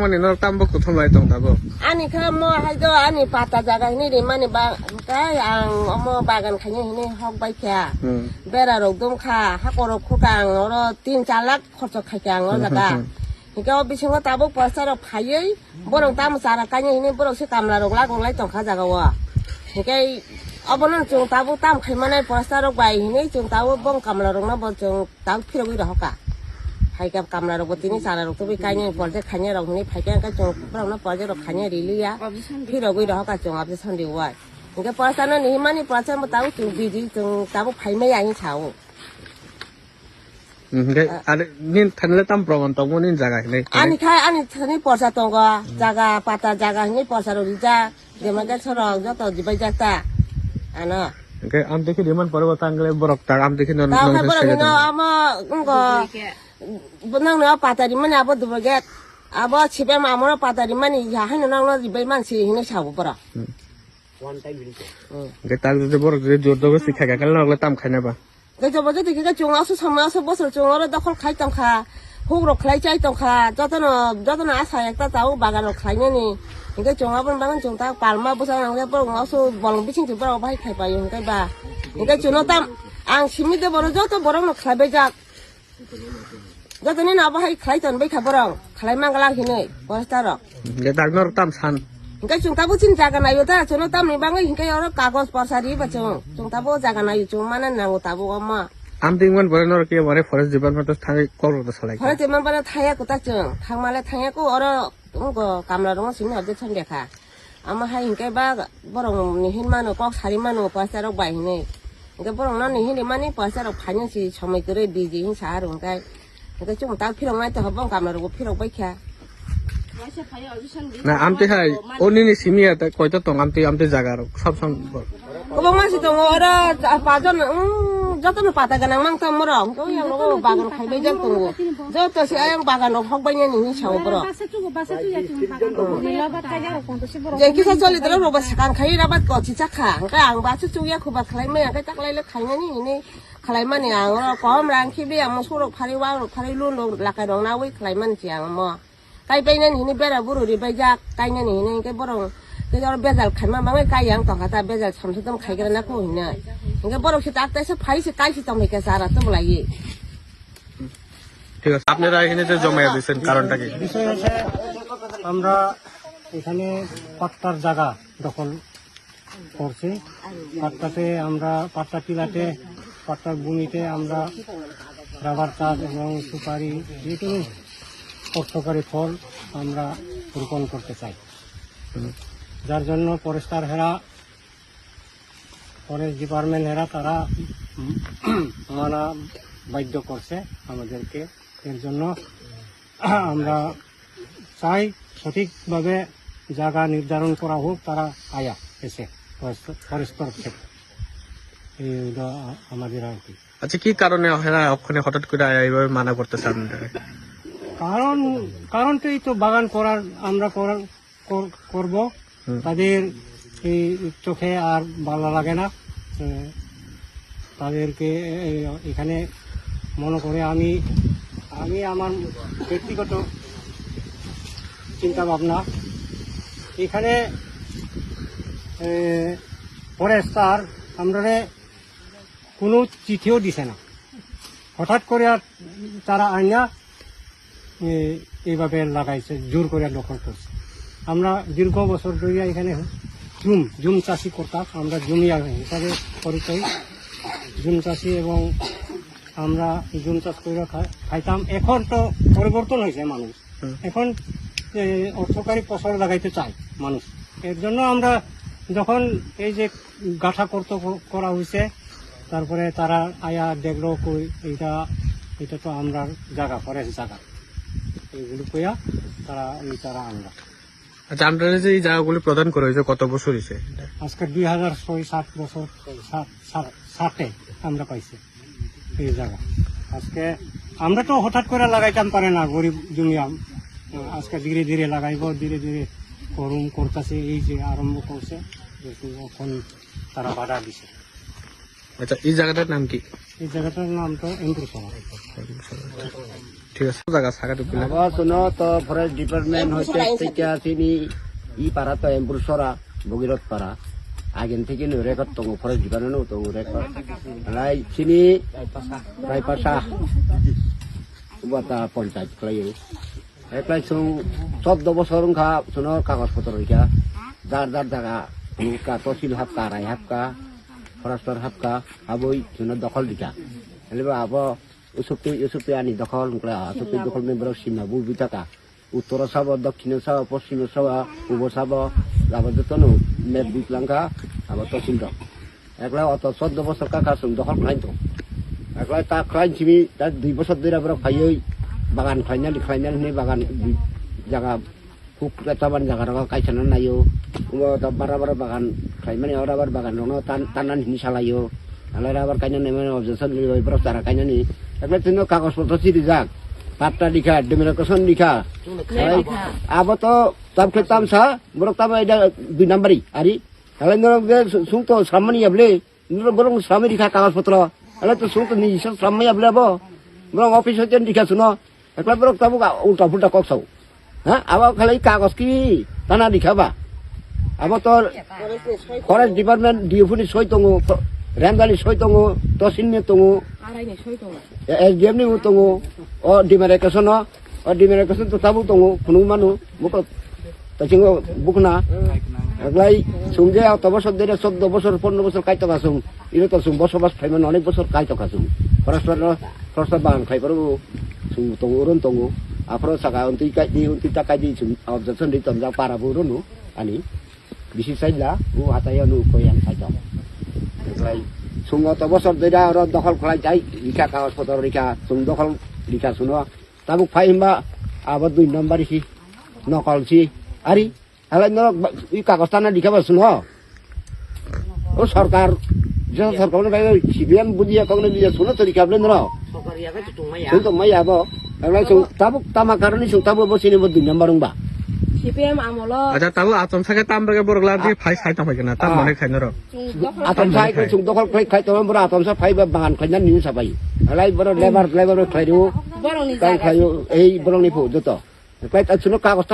মানে নর তাম্বক কোথাও লাই তং তাবো Ani ka mo hay do ani pata jaga ini di mani ba kai ang mo bagan kanya ini hok bai kya. Hmm Bera rok dum kha ha ko rok khu kang oro tin char lak khorcho khai kang oro jaga. Hingga bisingo tabuk pasa rok phayei borong tam sara kanya ini borong se kamla rok lak lai tong kha jaga wa. Hingga abonon chung tabuk tam khai manai pasa rok bai ini chung tabuk bong kamla rok na bo chung tabuk phiro wi ro ka. হাইকাপ কামলা রোগ তিনি সারা রোগ তুমি কাইনে পর্যে খাইনে রোগ নি ফাইকান কা চং পুরাও না পর্যে রোগ খাইনে রিলিয়া ফির রোগ রহ কা চং আপনি সন্দি ওয়াই ইনকে পয়সা না নিহি মানি পয়সা মো তাও চং বিজি চং তাবো ফাইমে আইন ছাও হুম আরে নিন থানলে তাম প্রমাণ তং নিন জায়গা নাই আনি খাই আনি থানি পয়সা তঙ্গ জাগা পাতা জাগা নি পয়সা রো রিজা যেমন কে সরক যত জিবাই যাতা আনা ওকে দেখি দিমান পরব তাঙ্গলে বরক তার আম দেখি নন নন খাই আমা নং না পাতারি মানে আবো দুবগে আবো ছিবে মামরা পাতারি মানে ইহা হাইনো নং না জিবাই মানসি হিনো ছাবো বড় ওকে তার যদি বরক যদি জোর দগে শিক্ষা কাকাল নগলে তাম খাই নাবা cái chỗ bây giờ thì cái chuồng áo số xong áo số bớt số chuồng áo đó không khai tông kha hút rồi khai cháy tông kha cho tôi nó cho tôi nó áo xài ta tao bà gan rồi khai nhá nè những cái chuồng áo bên bán chuồng ta bàn mà bớt sang cái bớt áo số bòn biết chừng thì bớt bay khai bay những cái bà những cái chuồng nó tam ăn xí mi đó bớt cho tôi bớt nó khai bây giờ cho tôi nên nào bay khai tông bay khai bớt khai mang cái lang thì này bớt ta rồi যে তার নর তাম সান Hingga chung tabu chin jaga na yo ta chono tam ni bangai hingga yo kagos parsari ba chung chung tabu jaga na yo chung mana nangu tabu amma আম দিংমান পরে নর কি মানে forest department থাকি কর তো সলাই Kalau zaman pada thaya ku tajeng, thang malah thaya ku ora ngo kamla rong sini ada chon dekha. Ama hai hingkai ba borong nihin manu kok sari manu pasta rok bai hine. Hingkai borong na nihin di mani pasta rok phanya kere di ji hin sa rong kai. Hingkai chung ta phirong ngai to habong kamla rok phirong bai kha. না আমতে high অনি নি সিমিয়া তা তং আমতে আমতে জাগার সব সব Kubang masih dong ora apa jon joto no pata ganang mang tam morong. Kau yang lo bagan khai bai jang tunggu. Joto si ayang bagan rok hok bai nya ni chau bro. Yang kisah coli terus roba sekarang kaya rabat kau cicak kah? Kaya ang baca cuci aku dong nawi kalai mana siang mo. Kaya bayar ni ini bera buru di bayar kaya ni ini kaya borong. Kaya orang bezal kaya mah bangai kaya yang tong kata bezal sampai tu kaya kena aku ini. Kaya borong kita akta se pai se kaya si tong mereka sara tu lagi. ঠিক আছে আপনারা এখানে যে জমাইয়া দিয়েছেন কারণটা কি বিষয় হচ্ছে আমরা এখানে পাট্টার জায়গা দখল করছি পাট্টাতে আমরা পাট্টা টিলাতে পাট্টার ভূমিতে আমরা রাবার চাষ এবং সুপারি যে কোনো অর্থকারী ফল আমরা রোপণ করতে চাই। যার জন্য ফরেস্টার হেরা, ফরেস্ট ডিপার্টমেন্ট হেরা, তারা মানা বাধ্য করছে আমাদেরকে। এর জন্য আমরা চাই সঠিকভাবে জায়গা নির্ধারণ করা হোক, তারা আয়া এসে ফরেস্ট তরফ থেকে। এই হলো আমাদের আর কি। আচ্ছা কি কারণে হেরা ওখানে হঠাৎ করে এইভাবে মানা করতেছে আপনারা? কারণ কারণটাই তো বাগান করার আমরা করার কর- করব। তাদের এই চোখে আর ভালো লাগে না। তাদেরকে এখানে মনে করে আমি আমি আমার ব্যক্তিগত চিন্তা ভাবনা এখানে ফরেস্টার আমরা কোনো চিঠিও দিছে না। হঠাৎ করে আর তারা আইনা এইভাবে লাগাইছে জোর করে দখল করছে। আমরা দীর্ঘ বছর ধরিয়া এখানে জুম জুম চাষি করতাম আমরা জমিয়া হিসাবে পরিচয় জুম চাষি এবং আমরা জুম চাষ করে খাইতাম। এখন তো পরিবর্তন হয়েছে মানুষ। এখন অর্থকারী ফসল লাগাইতে চায় মানুষ। এর জন্য আমরা যখন এই যে গাঠা করতে করা হয়েছে তারপরে তারা আয়া দেখল কই এইটা এটা তো আমরা জায়গা ফরেস্ট জায়গা এইগুলো কইয়া তারা এই তারা আনলা। আচ্ছা আপনারা যে এই জায়গাগুলি প্রদান করে হয়েছে কত বছর হয়েছে আজকে দুই হাজার ছয় সাত বছর ষাটে আমরা পাইছি এই জায়গা। আজকে আমরা তো হঠাৎ করে লাগাইতাম পারে না গরিব জমি আজকে ধীরে ধীরে লাগাইব ধীরে ধীরে করুম করতেছে এই যে আরম্ভ করছে এখন তারা বাধা দিছে। আচ্ছা এই জায়গাটার নাম কি? এই জায়গাটার নাম তো এন্ট্রুসভা ঠিক আছে। জায়গা থাকা টুকিলে আবার শুনো তো ফরেস্ট ডিপার্টমেন্ট হইতে থেকে চিনি ই পাড়া তো এম্বুরসরা ভগীরথ পাড়া। আগেন থেকে নো রেকর্ড তো ফরেস্ট ডিপার্টমেন্ট তো রেকর্ড। লাই চিনি প্রায় পাশা। বাতা পঞ্চায়েত খালাইও একলাই সুং চোদ্দ বছর খা শুনো কাগজ পত্র রেখা যার যার জায়গা তহসিল হাপকা রায় হাপকা ফরেস্টর হাপকা আবই শুনো দখল দিকা এলিবা আব উসুপি উসুপি আনি দখল উসুপি দখল মেম্বার সীমা বুবি থাকা উত্তর সাব দক্ষিণ সাব পশ্চিম সাব পূর্ব সাব আবার যতন মেপ বিকলাঙ্কা আবার তহসিল দক একলা অত চোদ্দ বছর কাকা দখল খাইতো একলা তা খাইন চিমি তা দুই বছর ধরে আবার খাইই বাগান খাইনালি খাইনালি বাগান জায়গা খুব তামান জায়গা রঙ কাইছানা নাইও। বারা বারা বাগান খাই মানে ওরা আবার বাগান রঙ টানান হিনি সালাইও আলাদা আবার কাইনানি অবজেকশন তারা কাইনানি একবার তুমি কাগজপত্র চিঠি যাক পাট্টা লিখা ডেমিনেশন লিখা। আবার তো তাম খেতাম সা বরং তাম এটা দুই নাম্বারই আরি তাহলে সুং তো সামনি আবলে বরং সামনে লিখা কাগজপত্র তাহলে তো সুং তো নিজস্ব সামনে আবলে আবো। বরং অফিস হইতে লিখা শুনো একলা বরং তাবো উল্টা ফুল্টা কক চাও। হ্যাঁ? আবার খালি কাগজ কি? টানা দিখাবা। আবার তোর ফরেস্ট ডিপার্টমেন্ট ডিউফুনি সই তঙ্গ রেমদালি সই তঙ্গ তহসিল নিয়ে তঙ্গ এস ডি এম নিউ তঙ্গ, ও ডিমারেকেশন ও ডিমারেকেশন তো তাবু তঙ্গ, কোনো মানু বুক তাচিং বুক না। এগুলাই সঙ্গে অত বছর ধরে চোদ্দ বছর, পনেরো বছর কাইতে কাছুম ইরে তো সুম বসবাস খাইবেন অনেক বছর কাইতে কাছুম ফরেস্টার ফরেস্টার বাগান খাইবার সুম তঙ্গ ওরণ তঙ্গ। খাই পারো সুং দङ ওরন দङ আফ্রো সাকা উন্তি কাইদি উন্তি টাকাইদি সুং অবজেকশন দি তমজা পারাবো রনো ani bisi saja u hataya nu ko yang saja এগুলাই সুং অত বছর ধরে আর দখল খোলাই যাই লিখা কাগজ পত্র লিখা সুং দখল লিখা শুনো তাবুক ফাইমবা আবার দুই নম্বর সি নকলছি আরি তাহলে ই কাগজ টানা লিখাবা শুনো ও সরকার যে সরকার সিবিএম বুঝিয়ে কখনো বুঝিয়ে শুনো তো লিখাবলে ন শুন তো CPM আচ্ছা হয় মনে atom sai sung dokol atom sa alai lebar lebar ru ni pu joto kagos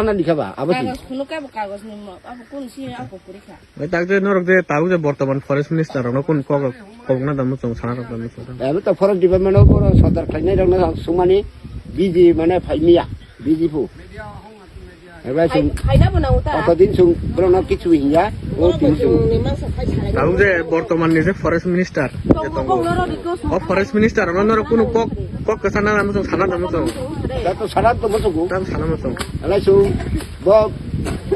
বর্তমান ফরেস্ট মিনিস্টার রনো কোন কক কক না দাম চং সানা রক দাম চং ebe to forest department o bro sadar khai nai rang na sumani biji mane phai miya biji pu ebe sung খাইনা বনাও তা অতদিন sung bro no kichu hiya o tin sung তাবো যে বর্তমান নিজে ফরেস্ট মিনিস্টার ও ফরেস্ট মিনিস্টার রনো নর কোন কক কক সানা দাম চং সানা to mo sugu দাম সানা চং alai sung bo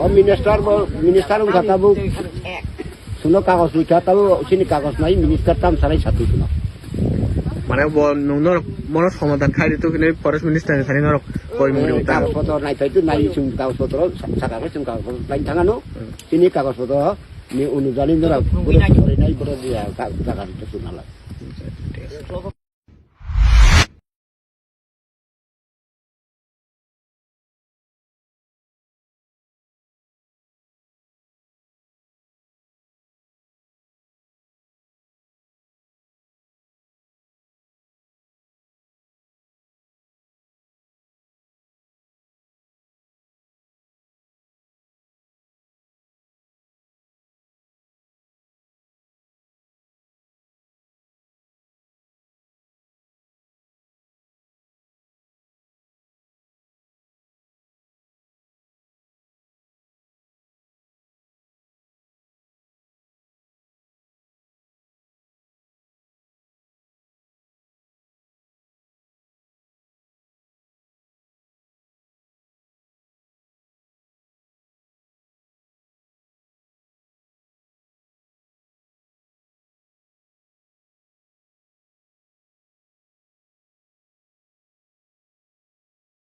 o minister bo minister ung kata bu suno kagos likha tabu sini kagos nai minister tam sarai satu suno মানে নর মন সমাধান খাই দিত কিন্তু ফরেস্ট মিনিস্টার খানি নরক কই মুড়ি উতা কাগজ পত্ৰ নাই তাই তো নাই চুং কাগজ পত্ৰ সাকাবে chung কাগজ পত্র লাইন থাকানো sini কাগজ পত্র ni unu jalin dora buru buru nai buru dia kaগজ জায়গা দিতে শুনালা